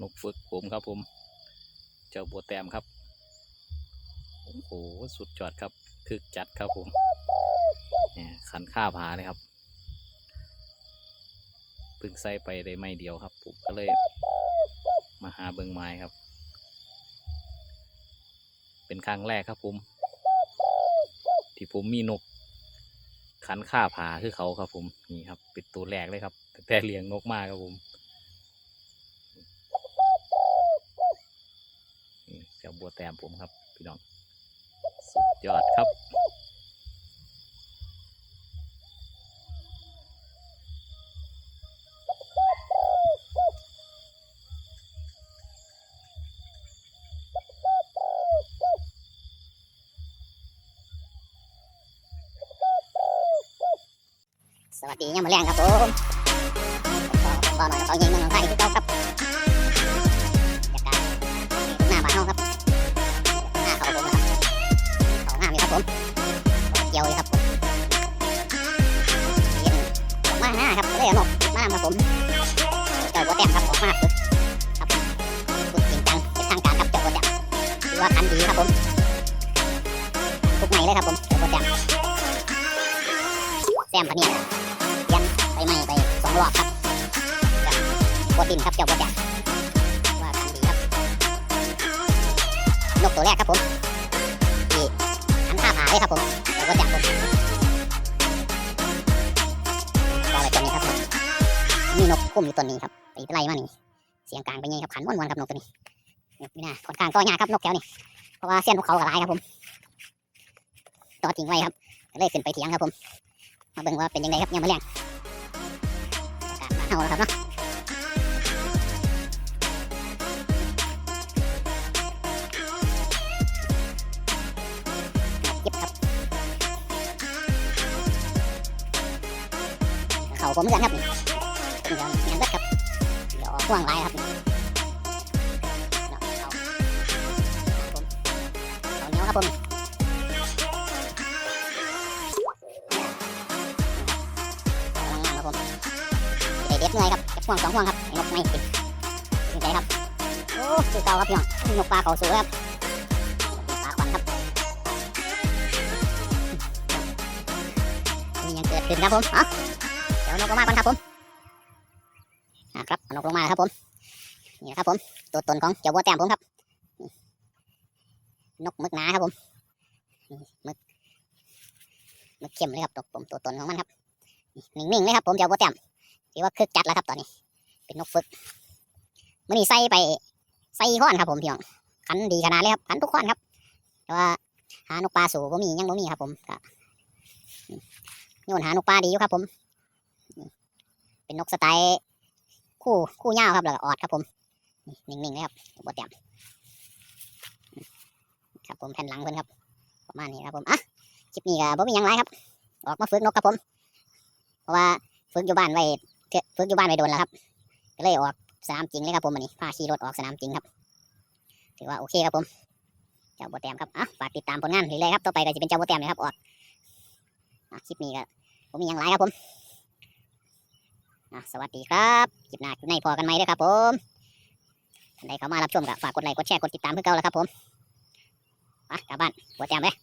นกฝึกผมครับผม เจ้าบัวแตมครับโอ้โหสุดยอดครับคึกจัดครับผมเนี่ยขันข้าผาเลยครับเพิ่งใส่ไปได้ไม่เดียวครับผมก็เลยมาหาเบิงไม้ครับ เป็นครั้งแรกครับผม ที่ผมมีนกขันข้าผาคือเขาครับผมนี่ครับ เป็นตัวแรกเลยครับแต่เลี้ยงนกมากครับผมนี่เจ้า บัวแตมผมครับ พี่น้อง สุดยอดครับ สวัสดียังมาแรงครับผมขอหน่อยเขายิงเมืองไทยที่เจ้าครับ ครับเลยเอานกมาครับผมเจ้าบัวแต้มครับออกมาฝึกครับฝึกจริงจังเป็นทางการครับเจ้าบัวแต้มถือว่าคันดีครับผมทุกไหนเลยครับผมเจ้าบัวแต้มแซมพะเนียดไปใหม่ไปสองรอบครับกับกดดินครับเจ้ากดยักว่ากันดีครับนกตัวแรกครับผมที่หันท่าผาเลยครับผมเจ้ากดยักผม นกคุ้มอยู่ตัวนี้ครับไปไล่มานี่เสียงกลางเป็นไงครับขันวนๆครับนกตัวนี้นี่นะค่อนข้างตัวยากครับนกแก้วนี่เพราะว่าเสี้ยนพวกเขากระไรครับผมต่อจริงไว้ครับเลยขึ้นไปเถียงครับผม มาเบิ่งว่าเป็นยังไงครับยังไม่แรงเอาละครับเนาะเก็บครับเขาผมเหมือนครับ เดี๋ยวเงี้ยเบิดครับเดี๋ยวห่วงไรครับเนาะเขาครับผมเขาเหนียครับผมกำลังงามครับผมเด็ดเหนื่อยครับจะห่วงสองห่วงครับนกไม่ติดถึงใจครับโอ้คือเก่าครับพี่น้องนกปลาเขาสูงครับปลาควันครับนี่ยังเกิดขึ้นครับผมเอะเดี๋ยวนกมาก่อนครับผม อะครับนกลงมาครับผมนี่นะครับผมตัวตนของเจ้าบัวแต้มผมครับ นกมึกหนาครับผมมึกมึกเข้มเลยครับตัวผมตัวตนของมันครับนิ่งๆเลยครับผมเจ้าบัวแต้มถือว่าคึกจัดแล้วครับตอนนี้ เป็นนกฝึกมื่อนี้ใส่ไปใส่ข้อนครับผมพี่น้องขันดีขนาดเลยครับขันทุกข้อนครับ แต่ว่าหานกปลาสูบ่มียังบ่มีครับผมก็โยนหานกปลาดีอยู่ครับผม เป็นนกสไตล์ คู่คู่ยาวครับแล้วก็ออดครับผมนิ่งๆเลยครับบดเต็มครับผมแผ่นหลังเพิ่อนครับ ประมาณนี้ครับผมอะคลิปนี้ก็บ่มียังไรครับ ออกมาฝึกนกครับผม เพราะว่าฝึกอยู่บ้านไว้ฝึกอยู่บ้านไปโดนแล้วครับ ก็เลยออกสนามจริงเลยครับผมวันนี้พาขี่รถออกสนามจริงครับ ถือว่าโอเคครับผม เจ้าบัวแต้มครับอะฝากติดตามผลงานเรื่อยๆครับ ต่อไปก็จะเป็นเจ้าบัวแต้มเลยครับออกคลิปนี้ก็ผมมีอย่างไรครับผม นะสวัสดีครับคลิปหน้าคลิปในพอกันไหมด้วยครับผมท่านใดเข้ามารับชมก็ฝากกดไลค์กดแชร์กดติดตามเพื่อเก่าแล้วครับผมอะกลับบ้านบัวแต้มเลย